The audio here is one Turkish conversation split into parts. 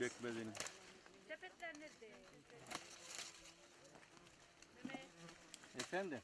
Pekmezini. Sepetler nerede? Efendim?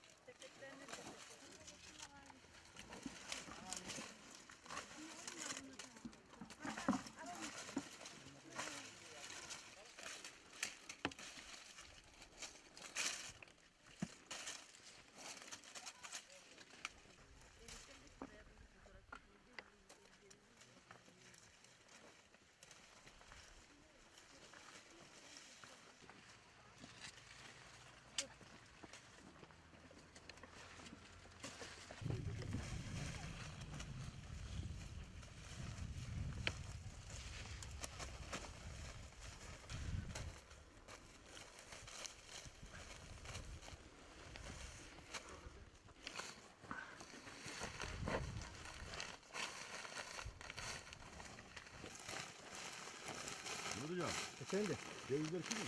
Hocam? Efendim? Cevizler kim mi?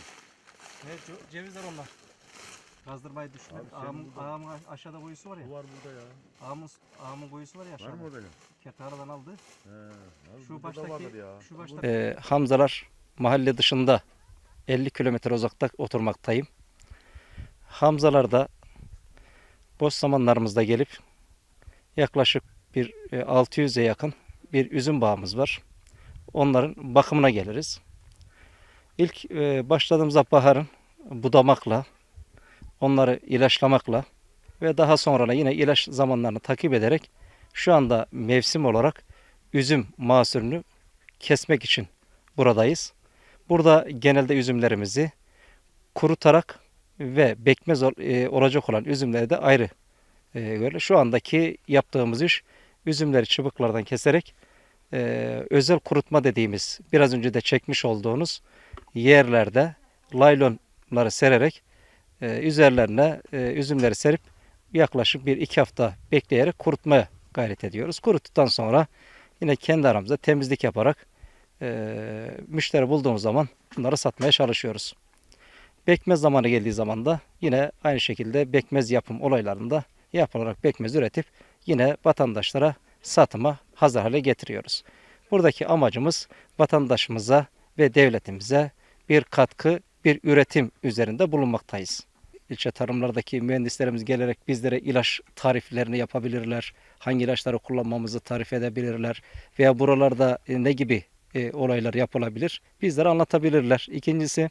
Evet ce- cevizler onlar. Kazdırmayı düşündüm. Abi senin Ağamın, burada- ağamın aşağıda kuyusu var ya. Bu var burada ya. Ağamın, ağamın kuyusu var ya Var aşağıda. mı orada ne? Kerteğalı'dan aldı. He. Abi Şu burada da vardır baştaki, ya. şu baştaki. Ee, Hamzalar mahalle dışında 50 kilometre uzakta oturmaktayım. Hamzalarda boş zamanlarımızda gelip yaklaşık bir e, 600'e yakın bir üzüm bağımız var. Onların bakımına geliriz. İlk e, başladığımızda baharın budamakla, onları ilaçlamakla ve daha sonra da yine ilaç zamanlarını takip ederek şu anda mevsim olarak üzüm mahsulünü kesmek için buradayız. Burada genelde üzümlerimizi kurutarak ve bekmez e, olacak olan üzümleri de ayrı e, görüyoruz. Şu andaki yaptığımız iş üzümleri çubuklardan keserek e, özel kurutma dediğimiz biraz önce de çekmiş olduğunuz yerlerde laylonları sererek e, üzerlerine e, üzümleri serip yaklaşık bir iki hafta bekleyerek kurutmaya gayret ediyoruz. Kuruttuktan sonra yine kendi aramızda temizlik yaparak e, müşteri bulduğumuz zaman bunları satmaya çalışıyoruz. Bekmez zamanı geldiği zaman da yine aynı şekilde bekmez yapım olaylarında yapılarak bekmez üretip yine vatandaşlara satıma hazır hale getiriyoruz. Buradaki amacımız vatandaşımıza ve devletimize bir katkı, bir üretim üzerinde bulunmaktayız. İlçe tarımlardaki mühendislerimiz gelerek bizlere ilaç tariflerini yapabilirler. Hangi ilaçları kullanmamızı tarif edebilirler. Veya buralarda e, ne gibi e, olaylar yapılabilir bizlere anlatabilirler. İkincisi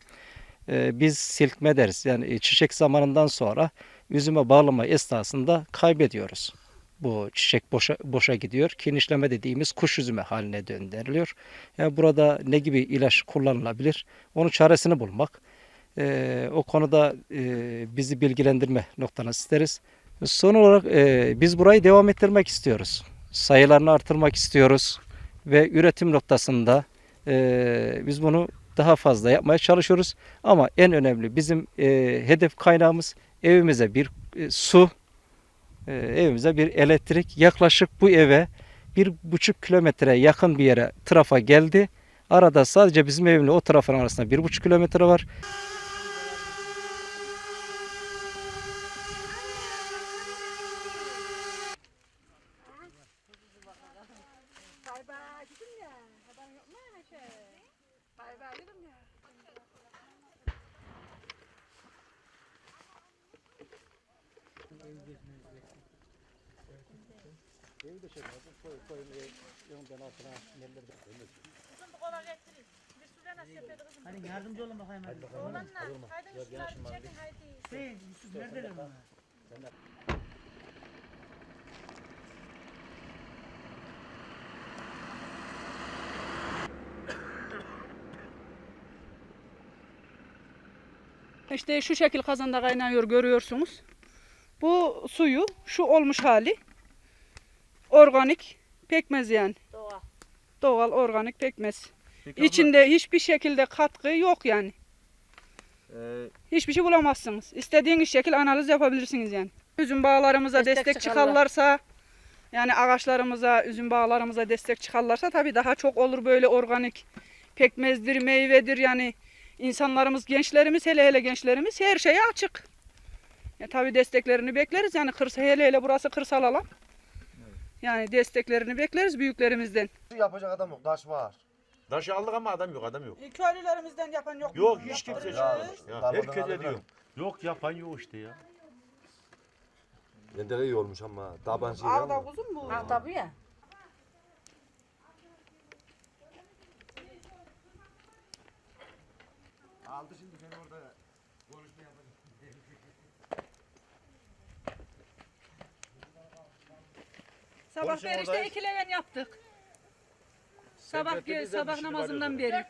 e, biz silkme deriz. Yani çiçek zamanından sonra üzüme bağlama esnasında kaybediyoruz. Bu çiçek boşa, boşa gidiyor. Kinişleme dediğimiz kuş üzümü haline döndürülüyor. Yani burada ne gibi ilaç kullanılabilir? Onun çaresini bulmak. E, o konuda e, bizi bilgilendirme noktanı isteriz. Son olarak e, biz burayı devam ettirmek istiyoruz. Sayılarını artırmak istiyoruz ve üretim noktasında e, biz bunu daha fazla yapmaya çalışıyoruz. Ama en önemli bizim e, hedef kaynağımız evimize bir e, su, e, evimize bir elektrik. Yaklaşık bu eve bir buçuk kilometre yakın bir yere trafa geldi. Arada sadece bizim evimle o trafın arasında bir buçuk kilometre var. Kızım bu kola getirin. Bir sürü nasıl yapıyordu kızım? Hadi yardımcı olun bakayım hadi. Oğlanlar. Haydi şunları çekin haydi. Hüseyin, Yusuf neredeler bunlar? İşte şu şekil kazanda kaynıyor görüyorsunuz. Bu suyu şu olmuş hali organik pekmez yani. Doğa. Doğal organik pekmez. İçinde hiçbir şekilde katkı yok yani. Hiçbir şey bulamazsınız. İstediğiniz şekil analiz yapabilirsiniz yani. Üzüm bağlarımıza Destek destek, çıkarlar. çıkarlarsa yani ağaçlarımıza, üzüm bağlarımıza destek çıkarlarsa tabii daha çok olur böyle organik pekmezdir, meyvedir yani insanlarımız, gençlerimiz hele hele gençlerimiz her şeye açık. Ya tabii desteklerini bekleriz yani kırsal hele hele burası kırsal alan. Yani desteklerini bekleriz büyüklerimizden. Yapacak adam yok. Taş var. Taşı aldık ama adam yok adam yok. E, Köylülerimizden yapan yok mu? Yok hiç kimse. Ya, Darmadan herkese alırlar. diyorum. Yok yapan yok işte ya. Bende de iyi olmuş ama taban şey Ağda ama. kuzum bu. Ha tabii ya. Aldı şimdi seni orada konuşma yapacak. Sabah Konuşun beri işte oradayız. iki leğen yaptık. Sabah sabah namazından beri.